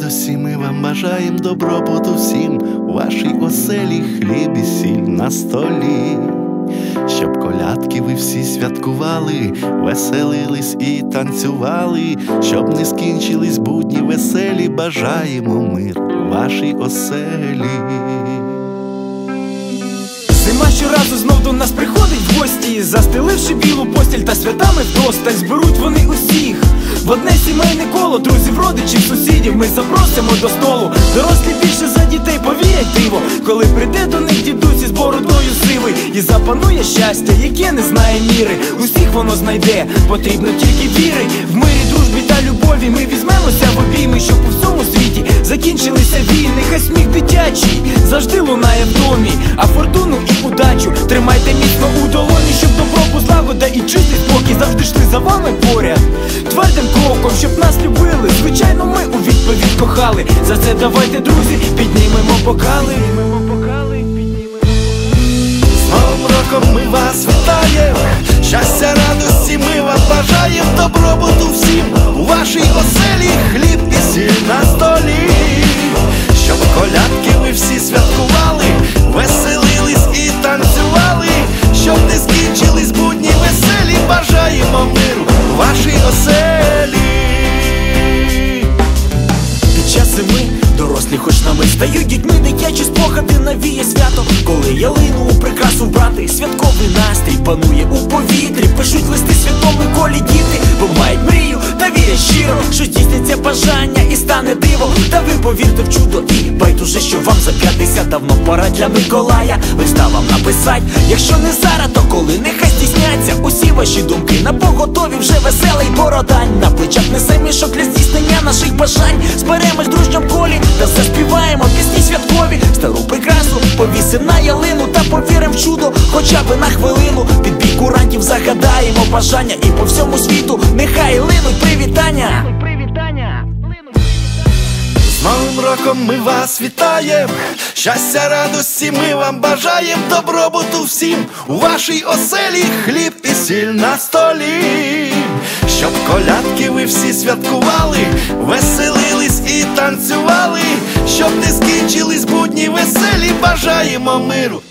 радості ми вам бажаєм. Добробуту всім. У вашій оселі хліб і сіль на столі, щоб колядки ви всі святкували, веселились і танцювали, щоб не скінчились будні веселі, бажаємо мир вашій оселі. Зима щоразу знов до нас приходить в гості, застеливши білу постіль та святами вдосталь зберуть вони усіх. В одне сімейне коло, друзів, родичів, сусідів ми запросимо до столу. Дорослі більше за дітей повірять диво, коли прийде до них дідусь із бородою сивий І запанує щастя, яке не знає міри. Усіх воно знайде, потрібно тільки віри. В мирі, дружбі та любові ми візьмемося в обійми, щоб у всьому світі закінчилися війни. Хай сміх дитячий завжди лунає в домі, а фортуну і удачу Твердим кроком, щоб нас любили. Звичайно, ми у відповідь кохали. За це давайте, друзі, піднімемо бокали. З Новим роком ми вас вітаємо, щастя, радості ми вам бажаємо, добробуту всім у вашій оселі хліб і сіль на столі, щоб колядки ви всі святкували, стають дітьми, дитячі спогади навіє свято, коли ялину у прикрасу вбрати, святковий настрій панує у повітрі, пишуть листи святому колі діти, бо мають мрію та вірять щиро, що здійсниться бажання і стане диво. Та ви повірте в чудо і байдуже, що вам за 50 давно пора для Миколая. Листа вам написать, якщо не зараз, то коли нехай здійсняться усі ваші думки на поготові вже веселий бородань. На плечах несе мішок для здійснення наших бажань. Зберемось в дружньому колі повісим на ялину та повірим в чудо, хоча би на хвилину. Під бій курантів загадаємо бажання. І по всьому світу нехай линуть привітання. З Новим роком ми вас вітаємо, щастя, радості ми вам бажаємо, добробуту всім. У вашій оселі хліб і сіль на столі, щоб колядки ви всі святкували, веселились щоб не скінчились будні веселі, бажаємо миру